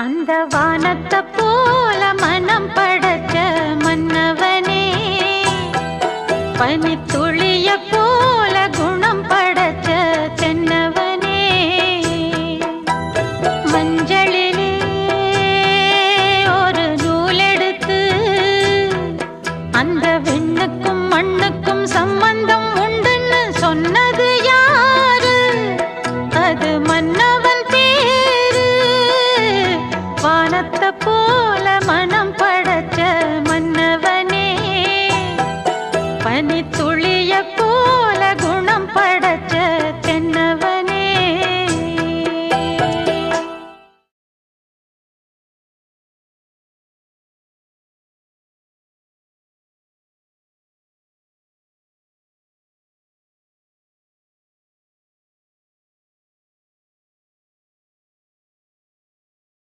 அந்த வானத்தை போல மனம் படைச்ச மன்னவனே பனித்துளிய போல குணம் படைச்ச தென்னவனே. மஞ்சளிலே ஒரு நூலெடுத்து அந்த விண்ணுக்கும் மண்ணுக்கும் சம்பந்தம் பனி துளி